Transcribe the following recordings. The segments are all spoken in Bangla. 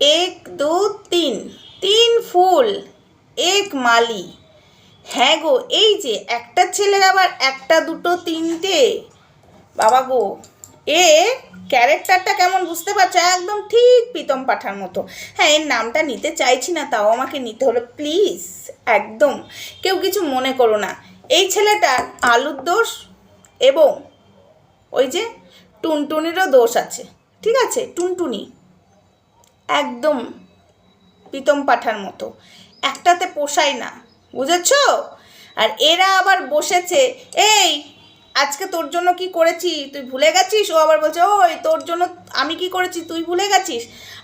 এক, দু, তিন। তিন ফুল, এক মালি। হ্যাঁ গো, এই যে একটা ছেলের আবার একটা, দুটো, তিনটে। বাবা গো, এ ক্যারেক্টারটা কেমন বুঝতে পারছ? একদম ঠিক প্রীতম পাঠার মতো। হ্যাঁ এর নামটা নিতে চাইছি না, তাও আমাকে নিতে হলো, প্লিজ। একদম। কেউ কিছু মনে করো না। এই ছেলেটার আলুর দোষ এবং ওই যে টুনটুনিরও দোষ আছে। ঠিক আছে? টুনটুনি। একদম প্রীতম পাঠার মতো। একটাতে পোষায় না বুঝেছ? আর এরা আবার বসেছে এই আজকে তোর জন্য কি করেছি? তুই ভুলে গেছিস? ও আবার বলছে, ওই তোর জন্য আমি কি করেছি? তুই ভুলে গেছিস?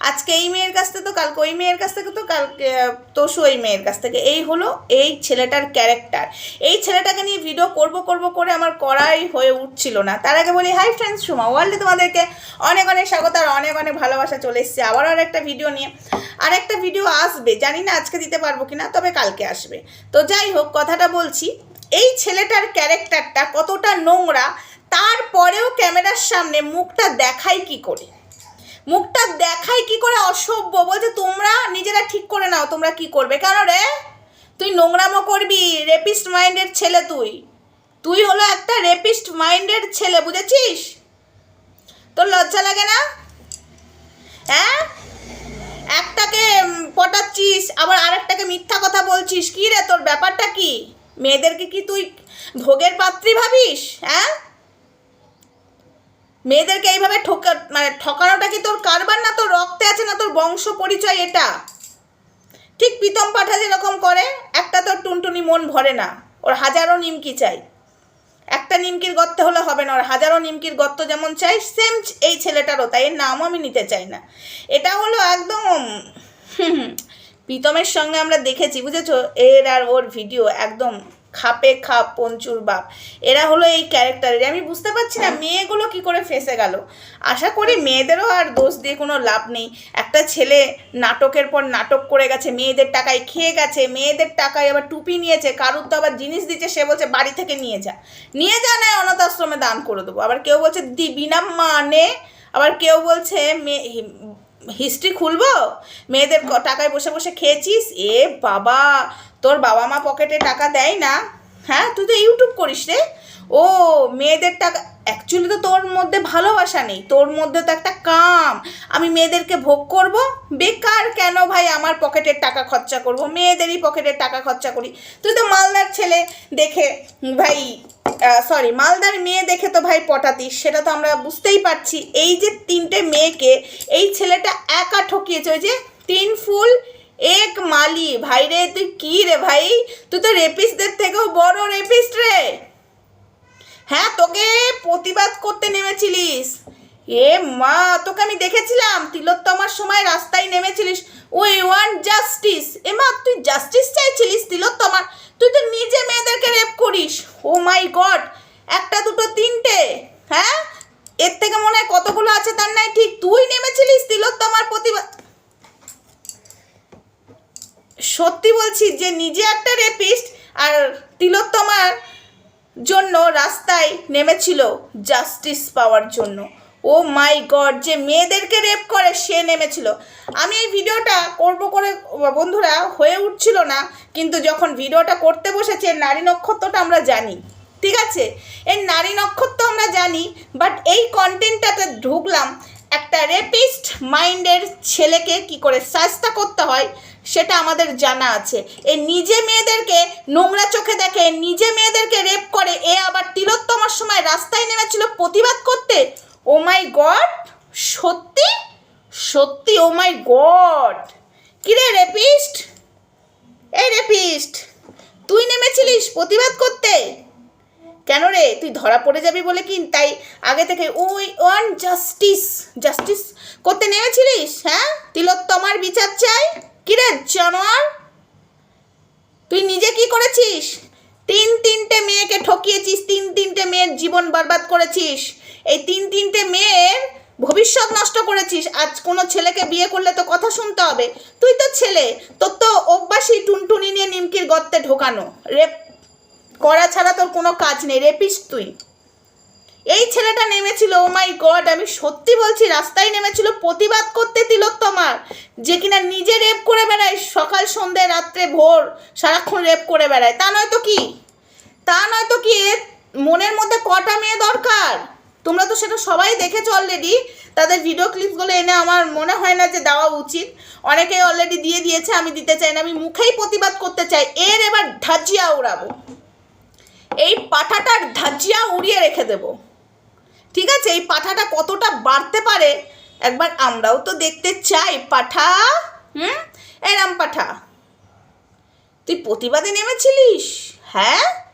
আজকে এই মেয়ের কাছ থেকে তো কালকে, ওই মেয়ের কাছ থেকে তো কালকে, তোষু ওই মেয়ের কাছ থেকে। এই হলো এই ছেলেটার ক্যারেক্টার এই ছেলেটাকে নিয়ে ভিডিও করব করব, করে আমার করাই হয়ে উঠছিল না। তার আগে বলি হাই ফ্রেন্ডস সুমা ওয়ার্ল্ডে তোমাদেরকে অনেক অনেক স্বাগত আর অনেক অনেক ভালোবাসা চলে এসছে। আবারও আর একটা ভিডিও নিয়ে, আর একটা ভিডিও আসবে। জানি না আজকে দিতে পারব কিনা, তবে কালকে আসবে। তো যাই হোক, কথাটা বলছি। এই ছেলেটার ক্যারেক্টারটা কতটা নোংরা, তারপরেও ক্যামেরার সামনে মুখটা দেখাই কি করে? মুখটা দেখাই কি করে অসভ্য? বলছে, তোমরা নিজেরা ঠিক করে নাও, তোমরা কি করবে? কেন রে? তুই নোংরামো করবি রেপিস্ট মাইন্ডের ছেলে তুই। তুই হলো একটা রেপিস্ট মাইন্ডের ছেলে, বুঝেছিস? তোর লজ্জা লাগে না? হ্যাঁ? একটাকে পটাচ্ছিস, আবার আরেকটাকে মিথ্যা কথা বলছিস, কি রে তোর ব্যাপারটা কি? মেয়েদেরকে কি তুই ভোগের পাত্রী ভাবিস হ্যাঁ? মেয়েদেরকে এইভাবে ঠকা মানে ঠকানোটা কি তোর কারবার না তোর রক্তে আছে না তোর বংশ পরিচয় এটা? ঠিক প্রীতম পাঠা যেরকম করে একটা তোর টুনটুনি মন ভরে না ওর হাজারো নিমকি চাই। একটা নিমকির গর্তে হলে হবে না ওর হাজারো নিমকির গর্ত যেমন চাই সেম এই ছেলেটারও তাই এর নামও আমি নিতে চাই না। এটা হলো একদম হুম, প্রীতমের সঙ্গে আমরা দেখেছি, বুঝেছ? এর আর ওর ভিডিও একদম খাপে খাপ, পঞ্চুর বাপ। এরা হলো এই ক্যারেক্টারের আমি বুঝতে পারছি না, মেয়েগুলো কি করে ফেসে গেল? আশা করি মেয়েদেরও আর দোষ দিয়ে কোনো লাভ নেই। একটা ছেলে নাটকের পর নাটক করে গেছে, মেয়েদের টাকায় খেয়ে গেছে, মেয়েদের টাকায় আবার টুপি নিয়েছে, কারুর তো আবার জিনিস দিচ্ছে, সে বলছে বাড়ি থেকে নিয়ে যা। নিয়ে যা না, অনাথ আশ্রমে দান করে দেবো। আবার কেউ বলছে, দিবি না মানে? আবার কেউ বলছে মেয়ে হিস্ট্রি খুলবো? মেয়েদের টাকায় বসে বসে খেয়েছিস? এ বাবা, তোর বাবা মা পকেটে টাকা দেয় না। হ্যাঁ তুই তো ইউটিউব করিস রে। ও, মেয়েদের টাকা অ্যাকচুয়ালি তো তোর মধ্যে ভালোবাসা নেই, তোর মধ্যে তো একটা কাম। আমি মেয়েদেরকে ভোগ করব? বেকার কেন ভাই আমার পকেটের টাকা খরচা করব? মেয়েদেরই পকেটের টাকা খরচা করি। তুই তো মালদার ছেলে দেখে, ভাই সরি মালদার মেয়ে দেখে তো ভাই পটাতিস, সেটা তো আমরা বুঝতেই পারছি। এই যে তিনটে মেয়েকে, এই ছেলেটা একা ঠকিয়েছে, ওই যে তিন ফুল, এক মালি। ভাই রে তুই কী রে ভাই? তুই তো রেপিস্টদের থেকেও বড় রেপিস্ট রে। প্রতিবাদ করতে নেমেছিলিস? এ মা, তোকে আমি দেখেছিলাম। তিলোত্তমার সময় রাস্তায় নেমেছিলিস। ওই ওয়ান জাস্টিস। এ মা, তুই জাস্টিস চাইছিলিস তিলোত্তমার? তুই তো নিজে মেয়েদেরকে রেপ করিস। ও মাই গড, একটা, দুটো, তিনটে। হ্যাঁ? এর থেকে মনে হয় কতগুলো আছে তার নাই ঠিক। তুই নেমেছিলিস তিলোত্তমার প্রতিবাদ সত্যি বলছি যে নিজে একটা রেপিস্ট আর তিলোত্তমার জন্য রাস্তায় নেমেছিল জাস্টিস পাওয়ার জন্য। ও মাই গড, যে মেয়েদেরকে রেপ করে, সে নেমেছিল। আমি এই ভিডিওটা করব করে, বন্ধুরা, হয়ে উঠছিল না, কিন্তু যখন ভিডিওটা করতে বসেছে, নারী নক্ষত্রটা আমরা জানি। ঠিক আছে? এর নারী নক্ষত্র আমরা জানি বাট এই কন্টেন্টটাতে ঢুকলাম একটা রেপিস্ট মাইন্ডের ছেলেকে কি করে শাস্তা করতে হয়, সেটা আমাদের জানা আছে। এ নিজে মেয়েদেরকে নোংরা চোখে দেখে, নিজে মেয়েদেরকে রেপ করে, এ আবার তিলোত্তমার সময় রাস্তায় নেমেছিল প্রতিবাদ করতে? Oh my god! সত্যি? সত্যি, ও মাই গড! কিরে রেপিস্ট এই রেপিস্ট তুই নেমেছিলিস প্রতিবাদ করতে? কেন রে তুই ধরা পড়ে যাবি বলে কি? তাই আগে থেকে ওই ওয়ান জাস্টিস। জাস্টিস করতে নেমেছিলিস হ্যাঁ? তিলোত্তমার বিচার চাই। কিরে জানোয়ার? তুই নিজে কি করেছিস? তিন তিনটে মেয়েকে ঠকিয়েছিস, তিন তিনটে মেয়ের জীবন বরবাদ করেছিস। এই তিন তিনটে মেয়ের ভবিষ্যৎ নষ্ট করেছিস। আজ কোনো ছেলেকে বিয়ে করলে তো কথা শুনতে হবে। তুই তো ছেলে, তোর তো অভ্যাসই টুনটুনি নিয়ে নিমকির গর্তে ঢোকানো। রেপ করা ছাড়া তোর কোনো কাজ নেই, রেপিস তুই। এই ছেলেটা নেমেছিল ও মাই গড আমি সত্যি বলছি, রাস্তায় নেমেছিল, প্রতিবাদ করতে তিলোত্তমার যে কিনা নিজে রেপ করে বেড়ায়, সকাল, সন্ধে, রাত্রে, ভোর, সারাক্ষণ রেপ করে বেড়ায়। তা নয় তো কি? তা নয় তো কি এর মনের মধ্যে কটা মেয়ে দরকার? তোমরা তো সেটা সবাই দেখেছ অলরেডি তাদের ভিডিও ক্লিপসগুলো এনে আমার মনে হয় না যে দেওয়া উচিত। অনেকেই অলরেডি দিয়ে দিয়েছে, আমি দিতে চাই না, আমি মুখেই প্রতিবাদ করতে চাই, এর এবার ধাজিয়া উড়াবো। এই পাঠাটার ধাজিয়া উড়িয়ে রেখে দেব। ঠিক আছে? এই পাঠাটা কতটা বাড়তে পারে? একবার আমরাও তো দেখতে চাই। পাঠা, হুম? এরাম পাঠা। তুই প্রতিবাদে নেমেছিলিস? হ্যাঁ?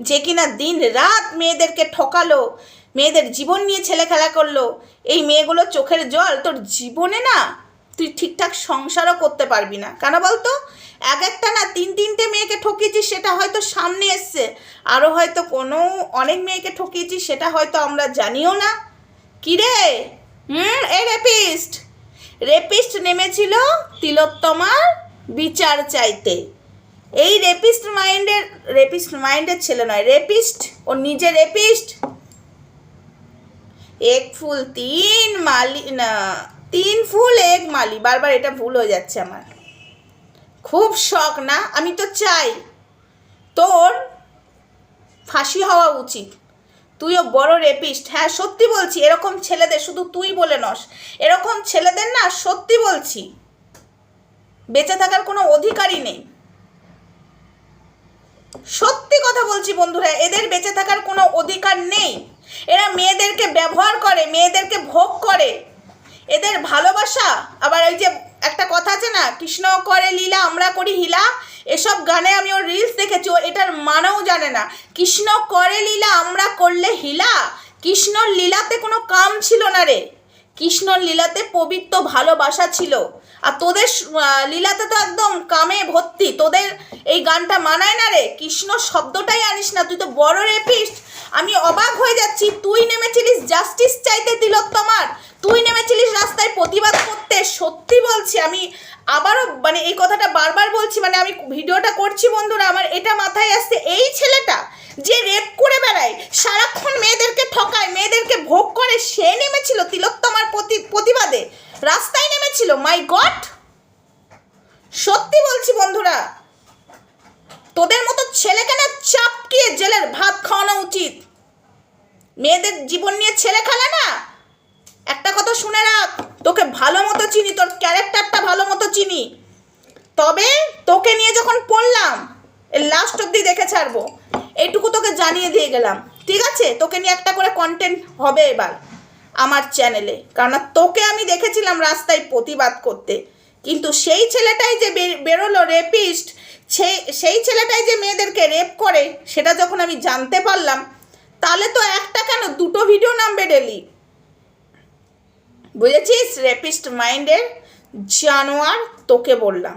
যে কিনা দিন রাত মেয়েদেরকে ঠকালো, মেয়েদের জীবন নিয়ে ছেলে খেলা করল, এই মেয়েগুলো চোখের জল তোর জীবনে না তুই ঠিকঠাক সংসারও করতে পারবি না। কেন বলতো? এক একটা না তিন তিনটে মেয়েকে ঠকিয়েছিস, সেটা হয়তো সামনে এসছে। আরও হয়তো কোনো অনেক মেয়েকে ঠকিয়েছিস, সেটা হয়তো আমরা জানিও না। কি রে হুম? এ রেপিস্ট! রেপিস্ট নেমেছিল তিলোত্তমার বিচার চাইতে। এই রেপিস্ট মাইন্ডের রেপিস্ট মাইন্ডের ছেলে নয়, রেপিস্ট, ও নিজে রেপিস্ট। এক ফুল তিন মালি, না তিন ফুল এক মালি বারবার এটা ভুল হয়ে যাচ্ছে আমার। খুব শখ না? আমি তো চাই। তোর ফাঁসি হওয়া উচিত। তুইও বড় রেপিস্ট হ্যাঁ সত্যি বলছি, এরকম ছেলেদের শুধু তুই বলে নস। এরকম ছেলেদের না, সত্যি বলছি, বেঁচে থাকার কোনো অধিকারই নেই। সত্যি কথা বলছি বন্ধুরা, এদের বেঁচে থাকার কোনো অধিকার নেই। এরা মেয়েদেরকে ব্যবহার করে, মেয়েদেরকে ভোগ করে। এদের ভালোবাসা। আবার ওই যে একটা কথা আছে না, কৃষ্ণ করে লীলা, আমরা করি হিলা এসব গানে আমি ওর রিলস দেখেছি, ও এটার মানেও জানে না। কৃষ্ণ করে লীলা, আমরা করলে হিলা কৃষ্ণর লীলাতে কোনো কাম ছিল না রে। কৃষ্ণর লীলাতে পবিত্র ভালোবাসা ছিল। আর তোদের লীলাতে তো একদম কামে ভর্তি। তোদের এই গানটা মানায় না রে? কৃষ্ণ শব্দটাই আনিস না। তুই তো বড় রেপিস্ট। আমি অবাক হয়ে যাচ্ছি। তুই নেমেছিলিস জাস্টিস চাইতে তিলোত্তমার তুই নেমেছিলিস রাস্তায় প্রতিবাদ করতে। সত্যি বলছি, আমি আবারও মানে এই কথাটা বারবার বলছি মানে আমি ভিডিওটা করছি বন্ধুরা, আমার এটা মাথায় আসছে এই ছেলেটা যে রেপ করে বেড়ায় সারাক্ষণ মেয়েদেরকে ঠকায় মেয়েদেরকে ভোগ করে সে নেমেছিল তিলোত্তমার প্রতি প্রতিবাদে রাস্তায় নেমেছিল মাই গড সত্যি বলছি বন্ধুরা, তোদের মতো ছেলেকে না চাপকিয়ে জেলের ভাত খাওয়ানো উচিত। মেয়েদের জীবন নিয়ে ছেলে খেলে না? একটা কথা শুনে রাখ, তোকে ভালো মতো চিনি, তোর ক্যারেক্টারটা ভালো মতো চিনি। তবে তোকে নিয়ে যখন পড়লাম লাস্ট অব্দি দেখে ছাড়বো। এইটুকু তোকে জানিয়ে দিয়ে গেলাম। ঠিক আছে? তোকে নিয়ে একটা করে কন্টেন্ট হবে এবার। আমার চ্যানেলে। কারণ তোকে আমি দেখেছিলাম রাস্তায় প্রতিবাদ করতে। কিন্তু সেই ছেলেটাই যে বেরোলো রেপিস্ট সেই সেই ছেলেটাই যে মেয়েদেরকে রেপ করে, সেটা যখন আমি জানতে পারলাম, তাহলে তো একটা কেন? দুটো ভিডিও নামবে ডেলি বুঝেছিস? রেপিস্ট মাইন্ডের জানোয়ার তোকে বললাম।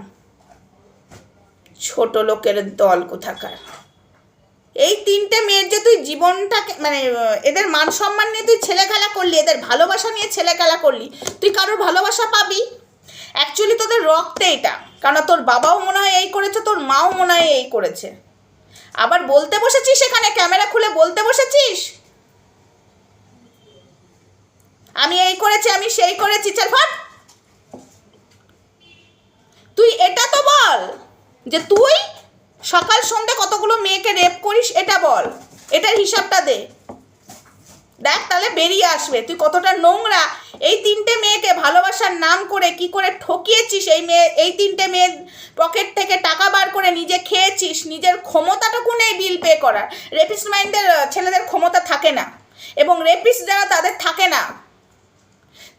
ছোট লোকের দল কোথাকার? এই তিনটে মেয়ের যে তুই জীবনটাকে মানে এদের মান সম্মান নিয়ে তুই ছেলে খেলা করলি, এদের ভালোবাসা নিয়ে ছেলে খেলা করলি, তুই কারোর ভালোবাসা পাবি? অ্যাকচুয়ালি তোদের রক্তে এটা কারণ তোর বাবাও মনে হয় এই করেছে, তোর মাও মনে হয় এই করেছে। আবার বলতে বসেছিস এখানে, ক্যামেরা খুলে বলতে বসেছিস? আমি এই করেছি, আমি সেই করেছি, চল ফট। তুই এটা তো বল যে তুই সকাল সন্ধে কতগুলো মেয়েকে রেপ করিস এটা বল। এটার হিসাবটা দে। দেখ তাহলে বেরিয়ে আসবে। তুই কতটা নোংরা। এই তিনটে মেয়েকে ভালোবাসার নাম করে কি করে ঠকিয়েছিস? এই মেয়ে, এই তিনটে মেয়ের পকেট থেকে টাকা বার করে নিজে খেয়েছিস। নিজের ক্ষমতাটুকু নেই বিল পে করার। রেপিস্ট মাইন্ডের ছেলেদের ক্ষমতা থাকে না। এবং রেপিস্ট যারা, তাদের থাকে না।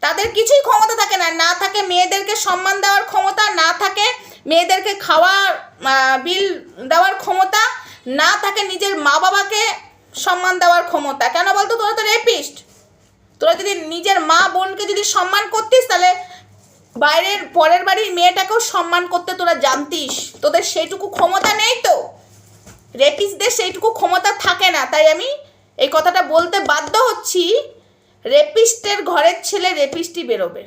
তাদের কিছুই ক্ষমতা থাকে না। না থাকে মেয়েদেরকে সম্মান দেওয়ার ক্ষমতা, না থাকে মেয়েদেরকে খাওয়ার বিল দেওয়ার ক্ষমতা, না থাকে নিজের মা বাবাকে সম্মান দেওয়ার ক্ষমতা। কেন বলতো? তোরা তো রেপিস্ট তোরা যদি নিজের মা বোনকে যদি সম্মান করতিস, তাহলে বাইরের, পরের বাড়ির মেয়েটাকেও সম্মান করতে তোরা জানতিস। তোদের সেইটুকু ক্ষমতা নেই তো। রেপিস্টদের সেইটুকু ক্ষমতা থাকে না। তাই আমি এই কথাটা বলতে বাধ্য হচ্ছি রেপিস্টের ঘরের ছেলে রেপিস্টই বেরোবে।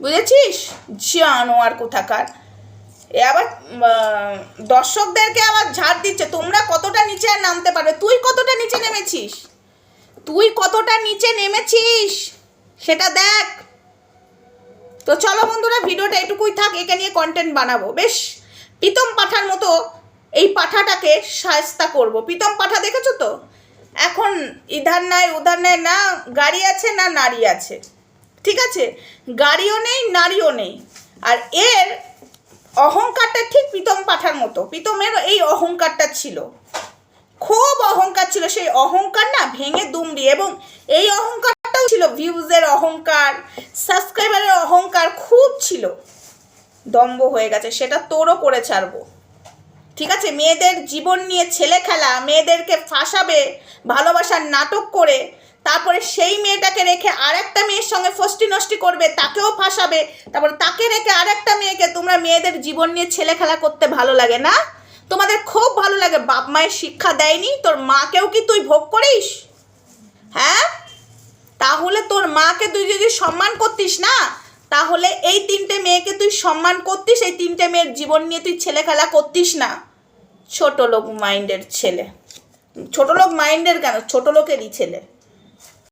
বুঝেছিস? জানোয়ার কোথাকার। এ আবার দর্শকদেরকে আবার ঝাড় দিচ্ছে। তোমরা কতটা নিচে আর নামতে পারবে? তুই কতটা নিচে নেমেছিস? তুই কতটা নিচে নেমেছিস? সেটা দেখ। তো চলো বন্ধুরা, ভিডিওটা এটুকুই থাক। একে নিয়ে কন্টেন্ট বানাবো। বেশ, প্রীতম পাঠার মতো এই পাঠাটাকে সায়স্তা করব। প্রীতম পাঠা দেখেছ তো? এখন ইধার নাই, উধার নাই, না গাড়ি আছে, না নারী আছে। ঠিক আছে? গাড়িও নেই, নারীও নেই। আর এর অহংকারটা ঠিক প্রীতম পাঠার মতো। প্রীতমের এই অহংকারটা ছিল। খুব অহংকার ছিল। সেই অহংকার না ভেঙে দুমড়ি এবং এই অহংকারটাও ছিল। ভিউজের অহংকার, সাবস্ক্রাইবারের অহংকার খুব ছিল। দম্ব হয়ে গেছে। সেটা তোরও করে ছাড়বো। ঠিক আছে? মেয়েদের জীবন নিয়ে ছেলে খেলা, মেয়েদেরকে ফাঁসাবে, ভালোবাসার নাটক করে তারপরে সেই মেয়েটাকে রেখে আর একটা মেয়ের সঙ্গে ফষ্টি নষ্টি করবে, তাকেও ফাঁসাবে। তারপরে তাকে রেখে আরেকটা মেয়েকে তোমরা মেয়েদের জীবন নিয়ে ছেলে খেলা করতে ভালো লাগে না? তোমাদের খুব ভালো লাগে। বাপ মায়ের শিক্ষা দেয়নি? তোর মাকেও কি তুই ভোগ করিস? হ্যাঁ? তাহলে তোর মাকে তুই যদি সম্মান করতিস না, তাহলে এই তিনটে মেয়েকে তুই সম্মান করতিস, এই তিনটে মেয়ের জীবন নিয়ে তুই ছেলে খেলা করতিস না। ছোট লোক মাইন্ডের ছেলে। ছোট লোক মাইন্ডের কেন? ছোট লোকেরই ছেলে।